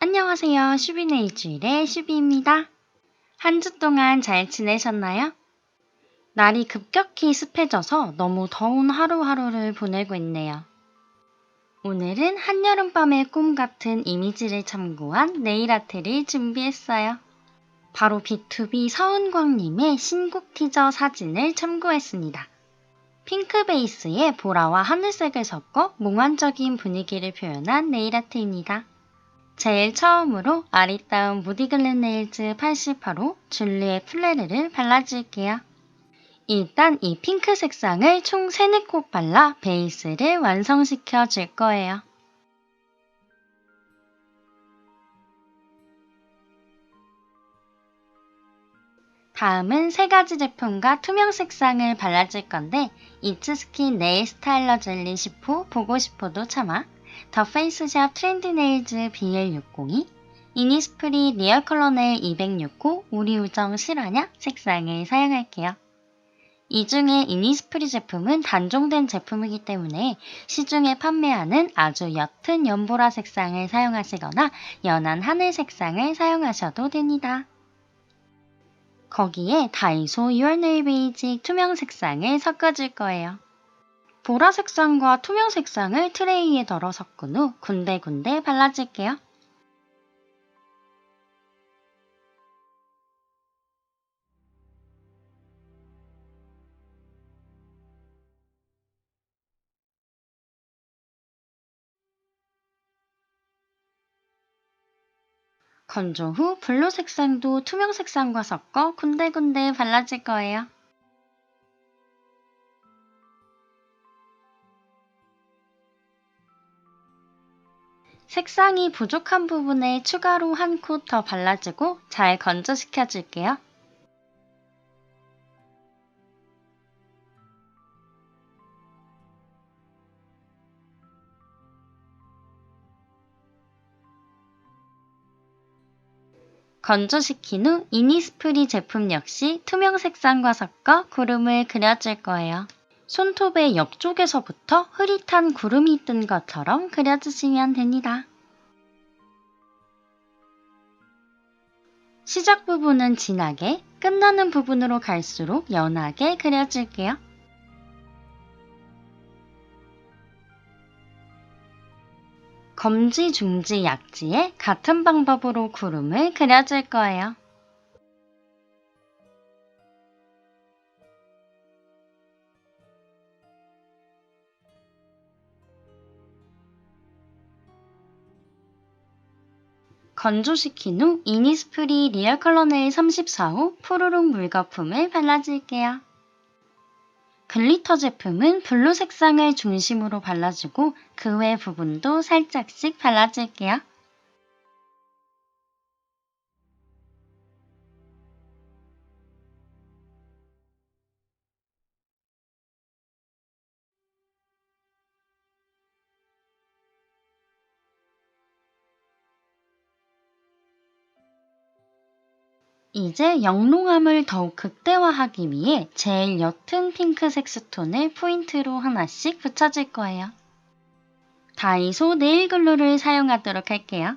안녕하세요. 슈비네 일주일의 슈비입니다. 한 주 동안 잘 지내셨나요? 날이 급격히 습해져서 너무 더운 하루하루를 보내고 있네요. 오늘은 한여름밤의 꿈 같은 이미지를 참고한 네일 아트를 준비했어요. 바로 B2B 서은광님의 신곡 티저 사진을 참고했습니다. 핑크 베이스에 보라와 하늘색을 섞어 몽환적인 분위기를 표현한 네일 아트입니다. 제일 처음으로 아리따운 무디글렌 네일즈 88호 줄리의 플레르를 발라줄게요. 일단 이 핑크 색상을 총 3, 4코 발라 베이스를 완성시켜 줄 거예요. 다음은 세 가지 제품과 투명 색상을 발라줄 건데 이츠스킨 네일 스타일러 젤리 10호 보고 싶어도 참아 더 페이스샵 트렌디 네일즈 BL602 이니스프리 리얼 컬러 네일 206호 우리 우정 실화냐 색상을 사용할게요. 이 중에 이니스프리 제품은 단종된 제품이기 때문에 시중에 판매하는 아주 옅은 연보라 색상을 사용하시거나 연한 하늘 색상을 사용하셔도 됩니다. 거기에 다이소 Your Nail 베이직 투명 색상을 섞어줄 거예요. 보라 색상과 투명 색상을 트레이에 덜어 섞은 후 군데군데 발라줄게요. 건조 후 블루 색상도 투명 색상과 섞어 군데군데 발라줄 거예요. 색상이 부족한 부분에 추가로 한 콧 더 발라주고 잘 건조시켜 줄게요. 건조시킨 후 이니스프리 제품 역시 투명 색상과 섞어 구름을 그려줄 거예요. 손톱의 옆쪽에서부터 흐릿한 구름이 뜬 것처럼 그려주시면 됩니다. 시작 부분은 진하게, 끝나는 부분으로 갈수록 연하게 그려줄게요. 검지, 중지, 약지에 같은 방법으로 구름을 그려줄 거예요. 건조시킨 후 이니스프리 리얼 컬러 네일 34호 푸르릉 물거품을 발라줄게요. 글리터 제품은 블루 색상을 중심으로 발라주고 그 외 부분도 살짝씩 발라줄게요. 이제 영롱함을 더욱 극대화하기 위해 제일 옅은 핑크색 스톤을 포인트로 하나씩 붙여줄 거예요. 다이소 네일글루를 사용하도록 할게요.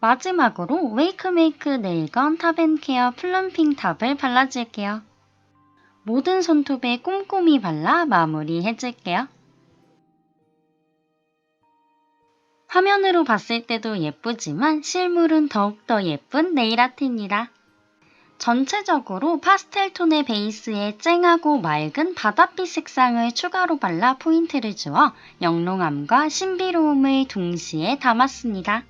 마지막으로 웨이크메이크 네일건 탑앤케어 플럼핑 탑을 발라줄게요. 모든 손톱에 꼼꼼히 발라 마무리 해줄게요. 화면으로 봤을 때도 예쁘지만 실물은 더욱더 예쁜 네일 아트입니다. 전체적으로 파스텔 톤의 베이스에 쨍하고 맑은 바닷빛 색상을 추가로 발라 포인트를 주어 영롱함과 신비로움을 동시에 담았습니다.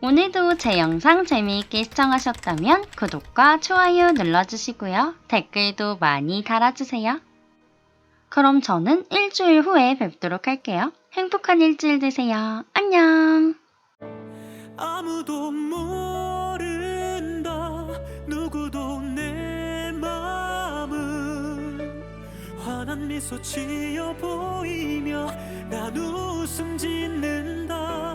오늘도 제 영상 재미있게 시청하셨다면 구독과 좋아요 눌러주시고요. 댓글도 많이 달아주세요. 그럼 저는 일주일 후에 뵙도록 할게요. 행복한 일주일 되세요. 안녕! 아무도 모른다 누구도 내 마음을 환한 미소 지어 보이며 난 웃음 짓는다